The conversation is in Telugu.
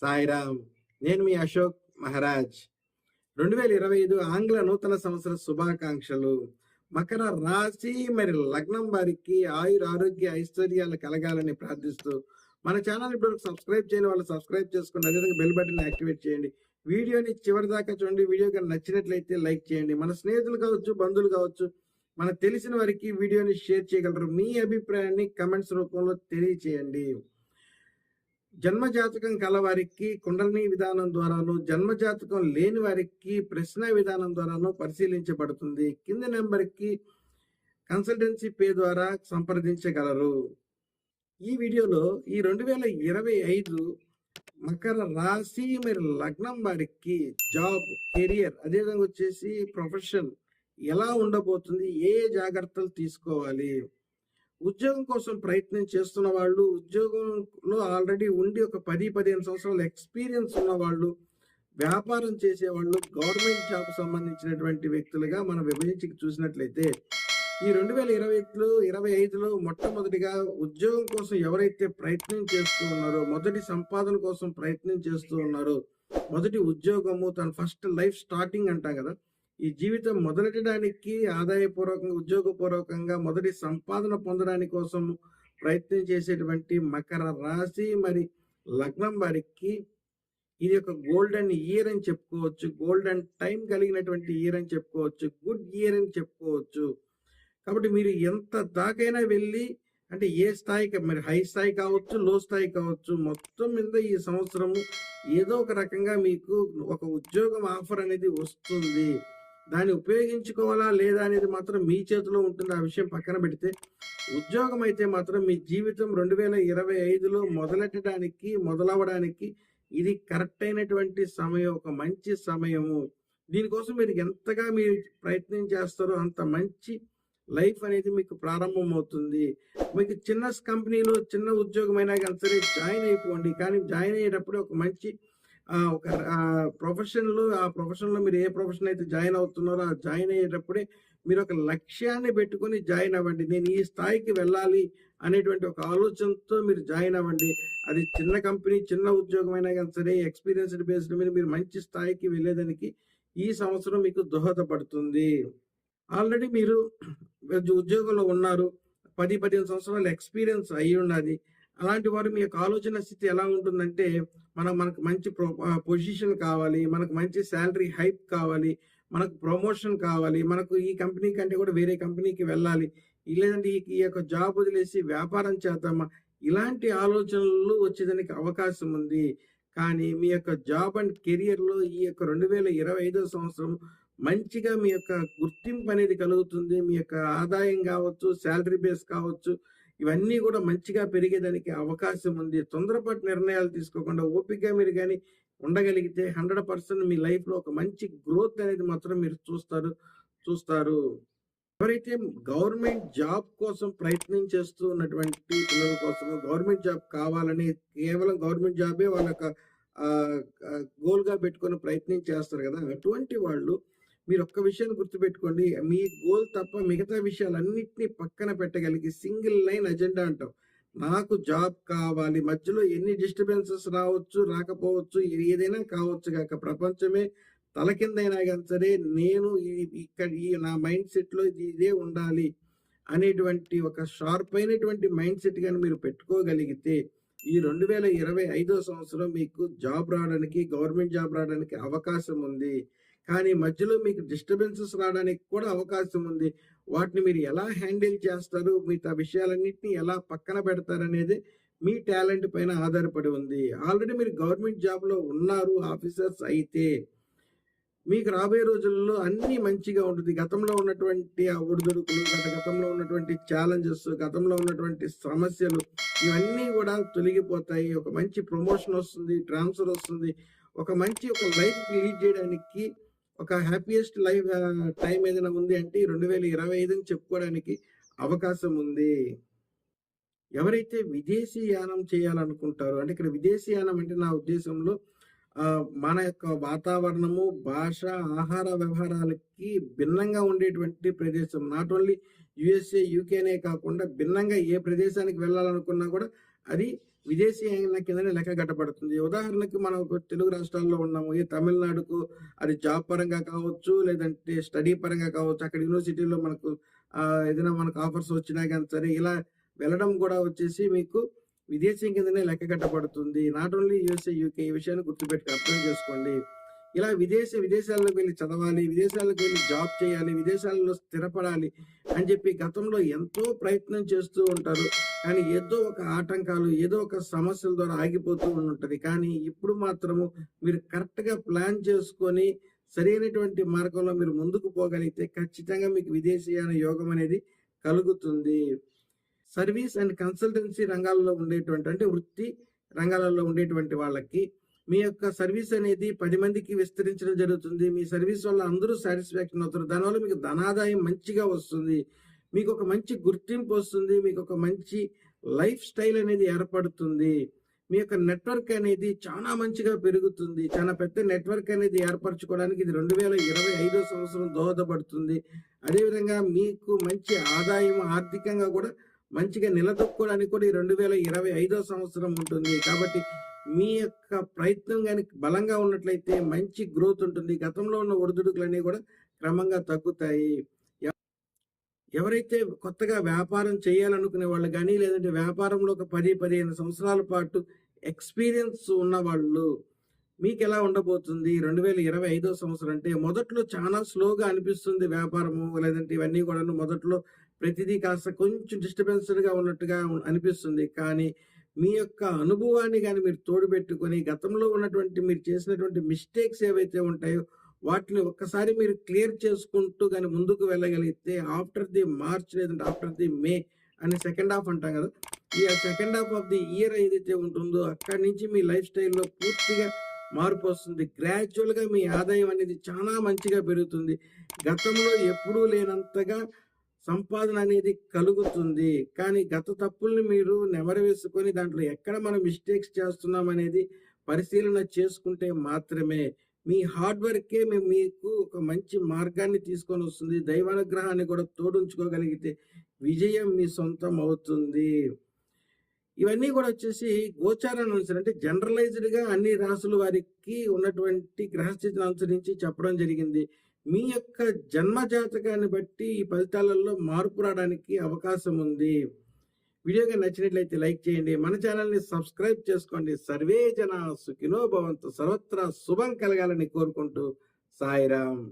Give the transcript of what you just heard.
సాయిరామ్ నేను మీ అశోక్ మహారాజ్. రెండు వేల ఇరవై ఐదు ఆంగ్ల నూతన సంవత్సర శుభాకాంక్షలు. మకర రాశి మరి లగ్నం వారికి ఆయుర ఆరోగ్య ఐశ్వర్యాలు కలగాలని ప్రార్థిస్తూ మన ఛానల్ ఇప్పుడు సబ్స్క్రైబ్ చేయని వాళ్ళు సబ్స్క్రైబ్ చేసుకుని అదేవిధంగా బెల్ బటన్ యాక్టివేట్ చేయండి. వీడియోని చివరి దాకా చూడండి. వీడియో కనుక నచ్చినట్లయితే లైక్ చేయండి. మన స్నేహితులు కావచ్చు బంధువులు కావచ్చు మనకు తెలిసిన వారికి వీడియోని షేర్ చేయగలరు. మీ అభిప్రాయాన్ని కమెంట్స్ రూపంలో తెలియచేయండి. జన్మజాతకం కలవారికి కుండలిని విధానం ద్వారాను జన్మ జాతకం లేని వారికి ప్రశ్న విధానం ద్వారాను పరిశీలించబడుతుంది. కింది నెంబర్కి కన్సల్టెన్సీ పే ద్వారా సంప్రదించగలరు. ఈ వీడియోలో ఈ రెండు వేల ఇరవై ఐదు మకర రాశి మరి లగ్నం వారికి జాబ్ కెరియర్ అదేవిధంగా వచ్చేసి ప్రొఫెషన్ ఎలా ఉండబోతుంది ఏ జాగ్రత్తలు తీసుకోవాలి? ఉద్యోగం కోసం ప్రయత్నం చేస్తున్న వాళ్ళు ఉద్యోగంలో ఆల్రెడీ ఉండి ఒక పది పదిహేను సంవత్సరాల ఎక్స్పీరియన్స్ ఉన్న వాళ్ళు వ్యాపారం చేసేవాళ్ళు గవర్నమెంట్ జాబ్ సంబంధించినటువంటి వ్యక్తులుగా మనం విభజించి చూసినట్లయితే ఈ రెండు వేల ఇరవై ఐదులో ఇరవై ఐదులో మొట్టమొదటిగా ఉద్యోగం కోసం ఎవరైతే ప్రయత్నం చేస్తూ ఉన్నారో మొదటి సంపాదన కోసం ప్రయత్నం చేస్తూ ఉన్నారో మొదటి ఉద్యోగము తన ఫస్ట్ లైఫ్ స్టార్టింగ్ అంటాం కదా ఈ జీవితం మొదలెట్టడానికి ఆదాయపూర్వకంగా ఉద్యోగపూర్వకంగా మొదటి సంపాదన పొందడానికి కోసం ప్రయత్నం చేసేటువంటి మకర రాశి మరి లగ్నం వారికి ఇది ఒక గోల్డెన్ ఇయర్ అని చెప్పుకోవచ్చు. గోల్డెన్ టైం కలిగినటువంటి ఇయర్ అని చెప్పుకోవచ్చు. గుడ్ ఇయర్ అని చెప్పుకోవచ్చు. కాబట్టి మీరు ఎంత దాకైనా వెళ్ళి అంటే ఏ స్థాయికి మరి హై స్థాయి కావచ్చు లో స్థాయి కావచ్చు మొత్తం మీద ఈ సంవత్సరము ఏదో ఒక రకంగా మీకు ఒక ఉద్యోగం ఆఫర్ అనేది వస్తుంది. దాన్ని ఉపయోగించుకోవాలా లేదా అనేది మాత్రం మీ చేతిలో ఉంటుంది. ఆ విషయం పక్కన పెడితే ఉద్యోగం అయితే మాత్రం మీ జీవితం రెండు వేల ఇరవై ఐదులో మొదలెట్టడానికి మొదలవడానికి ఇది కరెక్ట్ అయినటువంటి సమయం ఒక మంచి సమయము. దీనికోసం మీరు ఎంతగా మీరు ప్రయత్నం చేస్తారో అంత మంచి లైఫ్ అనేది మీకు ప్రారంభం అవుతుంది మీకు చిన్న కంపెనీలో చిన్న ఉద్యోగం అయినా కానీ సరే జాయిన్ అయిపోండి. కానీ జాయిన్ అయ్యేటప్పుడు ఒక మంచి ఒక ప్రొఫెషన్లో ఆ ప్రొఫెషన్లో మీరు ఏ ప్రొఫెషన్ అయితే జాయిన్ అవుతున్నారో ఆ జాయిన్ అయ్యేటప్పుడే మీరు ఒక లక్ష్యాన్ని పెట్టుకొని జాయిన్ అవ్వండి. నేను ఈ స్థాయికి వెళ్ళాలి అనేటువంటి ఒక ఆలోచనతో మీరు జాయిన్ అవ్వండి. అది చిన్న కంపెనీ చిన్న ఉద్యోగం అయినా కానీ సరే ఎక్స్పీరియన్స్డ్ బేస్డ్ మీద మీరు మంచి స్థాయికి వెళ్ళేదానికి ఈ సంవత్సరం మీకు దోహదపడుతుంది. ఆల్రెడీ మీరు ఉద్యోగంలో ఉన్నారు. పది పదిహేను సంవత్సరాల ఎక్స్పీరియన్స్ అయి ఉన్నది అలాంటి వారు మీ యొక్క ఆలోచన స్థితి ఎలా ఉంటుందంటే మనం మనకు మంచి పొజిషన్ కావాలి మనకు మంచి శాలరీ హైప్ కావాలి మనకు ప్రమోషన్ కావాలి మనకు ఈ కంపెనీ కంటే కూడా వేరే కంపెనీకి వెళ్ళాలి లేదంటే ఈ యొక్క జాబ్ వదిలేసి వ్యాపారం చేద్దామా? ఇలాంటి ఆలోచనలు వచ్చేదానికి అవకాశం ఉంది. కానీ మీ యొక్క జాబ్ అండ్ కెరియర్లో ఈ యొక్క రెండు వేల ఇరవై ఐదో సంవత్సరం మంచిగా మీ యొక్క గుర్తింపు అనేది కలుగుతుంది. మీ యొక్క ఆదాయం కావచ్చు శాలరీ బేస్ కావచ్చు ఇవన్నీ కూడా మంచిగా పెరిగేదానికి అవకాశం ఉంది. తొందరపాటు నిర్ణయాలు తీసుకోకుండా ఓపికగా మీరు కానీ ఉండగలిగితే హండ్రెడ్ పర్సెంట్ మీ లైఫ్లో ఒక మంచి గ్రోత్ అనేది మాత్రం మీరు చూస్తారు చూస్తారు. ఎవరైతే గవర్నమెంట్ జాబ్ కోసం ప్రయత్నం చేస్తూ ఉన్నటువంటి పిల్లల కోసం గవర్నమెంట్ జాబ్ కావాలని కేవలం గవర్నమెంట్ జాబే వాళ్ళ యొక్క గోల్గా పెట్టుకొని ప్రయత్నం చేస్తారు కదా. అటువంటి వాళ్ళు మీరు ఒక్క విషయాన్ని గుర్తుపెట్టుకోండి. మీ గోల్ తప్ప మిగతా విషయాలన్నింటినీ పక్కన పెట్టగలిగి సింగిల్ లైన్ అజెండా అంటాం. నాకు జాబ్ కావాలి. మధ్యలో ఎన్ని డిస్టర్బెన్సెస్ రావచ్చు రాకపోవచ్చు ఏదైనా కావచ్చు కాక ప్రపంచమే తల కిందైనా కానీ సరే నేను ఈ- ఇక్కడ ఈ నా మైండ్ సెట్లో ఇది ఇదే ఉండాలి అనేటువంటి ఒక షార్ప్ అయినటువంటి మైండ్ సెట్ కానీ మీరు పెట్టుకోగలిగితే ఈ రెండు వేల ఇరవై ఐదో సంవత్సరం మీకు జాబ్ రావడానికి గవర్నమెంట్ జాబ్ రావడానికి అవకాశం ఉంది. కానీ మధ్యలో మీకు డిస్టర్బెన్సెస్ రావడానికి కూడా అవకాశం ఉంది. వాటిని మీరు ఎలా హ్యాండిల్ చేస్తారు? మిగతా విషయాలన్నింటినీ ఎలా పక్కన పెడతారనేది మీ టాలెంట్ పైన ఆధారపడి ఉంది. ఆల్రెడీ మీరు గవర్నమెంట్ జాబ్లో ఉన్నారు ఆఫీసర్స్ అయితే. మీకు రాబోయే రోజుల్లో అన్ని మంచిగా ఉంటుంది. గతంలో ఉన్నటువంటి ఆ ఒడిదుడుకులు గత గతంలో ఉన్నటువంటి ఛాలెంజెస్ గతంలో ఉన్నటువంటి సమస్యలు ఇవన్నీ కూడా తొలగిపోతాయి. ఒక మంచి ప్రమోషన్ వస్తుంది ట్రాన్స్ఫర్ వస్తుంది. ఒక మంచి ఒక లైఫ్ లీడ్ చేయడానికి ఒక హ్యాపీయెస్ట్ లైఫ్ టైం ఏదైనా ఉంది అంటే రెండు వేల ఇరవై ఐదు అని చెప్పుకోవడానికి అవకాశం ఉంది. ఎవరైతే విదేశీ యానం చేయాలనుకుంటారో అంటే ఇక్కడ విదేశీ యానం అంటే నా ఉద్దేశంలో మన యొక్క వాతావరణము భాష ఆహార వ్యవహారాలకి భిన్నంగా ఉండేటువంటి ప్రదేశం. నాట్ ఓన్లీ యుఎస్ఏ యూకేనే కాకుండా భిన్నంగా ఏ ప్రదేశానికి వెళ్ళాలనుకున్నా కూడా అది విదేశీయాల కిందనే లెక్క కట్టబడుతుంది. ఉదాహరణకు మనం తెలుగు రాష్ట్రాల్లో ఉన్నాము. ఈ తమిళనాడుకు అది జాబ్ పరంగా కావచ్చు లేదంటే స్టడీ పరంగా కావచ్చు అక్కడ యూనివర్సిటీలో మనకు ఏదైనా మనకు ఆఫర్స్ వచ్చినా కానీ సరే ఇలా వెళ్ళడం కూడా వచ్చేసి మీకు విదేశీ కిందనే లెక్క కట్టబడుతుంది. నాట్ ఓన్లీ యూఎస్ఏ యూకే ఈ విషయాన్ని గుర్తుపెట్టి అర్థం చేసుకోండి. ఇలా విదేశ విదేశాలకు వెళ్ళి చదవాలి విదేశాలకు వెళ్ళి జాబ్ చేయాలి విదేశాలలో స్థిరపడాలి అని చెప్పి గతంలో ఎంతో ప్రయత్నం చేస్తూ ఉంటారు. కానీ ఏదో ఒక ఆటంకాలు ఏదో ఒక సమస్యల ద్వారా ఆగిపోతూ ఉంటుంది కానీ ఇప్పుడు మాత్రము మీరు కరెక్ట్గా ప్లాన్ చేసుకొని సరైనటువంటి మార్గంలో మీరు ముందుకు పోగలిగితే ఖచ్చితంగా మీకు విదేశీయాన యోగం అనేది కలుగుతుంది. సర్వీస్ అండ్ కన్సల్టెన్సీ రంగాల్లో ఉండేటువంటి అంటే వృత్తి రంగాలలో ఉండేటువంటి వాళ్ళకి మీ యొక్క సర్వీస్ అనేది పది మందికి విస్తరించడం జరుగుతుంది. మీ సర్వీస్ వల్ల అందరూ సాటిస్ఫాక్షన్ అవుతారు. దానివల్ల మీకు ధనాదాయం మంచిగా వస్తుంది. మీకు ఒక మంచి గుర్తింపు వస్తుంది మీకు ఒక మంచి లైఫ్ స్టైల్ అనేది ఏర్పడుతుంది. మీ యొక్క నెట్వర్క్ అనేది చాలా మంచిగా పెరుగుతుంది. చాలా పెద్ద నెట్వర్క్ అనేది ఏర్పరచుకోవడానికి ఇది రెండు వేల ఇరవై ఐదో సంవత్సరం దోహదపడుతుంది. అదేవిధంగా మీకు మంచి ఆదాయం ఆర్థికంగా కూడా మంచిగా నిలదొక్కుకోవడానికి కూడా ఈ రెండు వేల ఇరవై ఐదో సంవత్సరం ఉంటుంది. కాబట్టి మీ యొక్క ప్రయత్నం కానీ బలంగా ఉన్నట్లయితే మంచి గ్రోత్ ఉంటుంది. గతంలో ఉన్న ఒడిదుడుకులన్నీ కూడా క్రమంగా తగ్గుతాయి. ఎవరైతే కొత్తగా వ్యాపారం చేయాలనుకునే వాళ్ళు కానీ లేదంటే వ్యాపారంలో ఒక పది పదిహేను సంవత్సరాల పాటు ఎక్స్పీరియన్స్ ఉన్నవాళ్ళు మీకు ఎలా ఉండబోతుంది? రెండు వేల ఇరవై ఐదో సంవత్సరం అంటే మొదట్లో చాలా స్లోగా అనిపిస్తుంది వ్యాపారము లేదంటే ఇవన్నీ కూడా మొదట్లో ప్రతిదీ కాస్త కొంచెం డిస్టర్బెన్స్డ్గా ఉన్నట్టుగా అనిపిస్తుంది. కానీ మీ యొక్క అనుభవాన్ని కానీ మీరు తోడుపెట్టుకొని గతంలో ఉన్నటువంటి మీరు చేసినటువంటి మిస్టేక్స్ ఏవైతే ఉంటాయో వాటిని ఒక్కసారి మీరు క్లియర్ చేసుకుంటూ కానీ ముందుకు వెళ్ళగలిగితే ఆఫ్టర్ ది మార్చ్ లేదంటే ఆఫ్టర్ ది మే అని సెకండ్ హాఫ్ అంటాం కదా. ఈ second half of the year ఏదైతే ఉంటుందో అక్కడి నుంచి మీ లైఫ్ స్టైల్లో పూర్తిగా మార్పు వస్తుంది. గ్రాడ్యువల్గా మీ ఆదాయం అనేది చాలా మంచిగా పెరుగుతుంది. గతంలో ఎప్పుడూ లేనంతగా సంపాదన అనేది కలుగుతుంది. కానీ గత తప్పుల్ని మీరు నెమరవేసుకొని దాంట్లో ఎక్కడ మనం మిస్టేక్స్ చేస్తున్నాం అనేది పరిశీలన చేసుకుంటే మాత్రమే. మీ హార్డ్ వర్కే మేము మీకు ఒక మంచి మార్గాన్ని తీసుకొని వస్తుంది. దైవానుగ్రహాన్ని కూడా తోడుంచుకోగలిగితే విజయం మీ సొంతం అవుతుంది. ఇవన్నీ కూడా వచ్చేసి గోచారాన్ని అనుసరించి అంటే జనరలైజ్డ్గా అన్ని రాసుల వారికి ఉన్నటువంటి గ్రహస్థితిని అనుసరించి చెప్పడం జరిగింది. మీ యొక్క జన్మ జాతకాన్ని బట్టి ఈ ఫలితాలలో మార్పు రావడానికి అవకాశం ఉంది. వీడియోగా నచ్చినట్లయితే లైక్ చేయండి. మన ఛానల్ని సబ్స్క్రైబ్ చేసుకోండి. సర్వే జన సుఖినోభవంతు సర్వత్రా శుభం కలగాలని కోరుకుంటూ సాయిరామ్.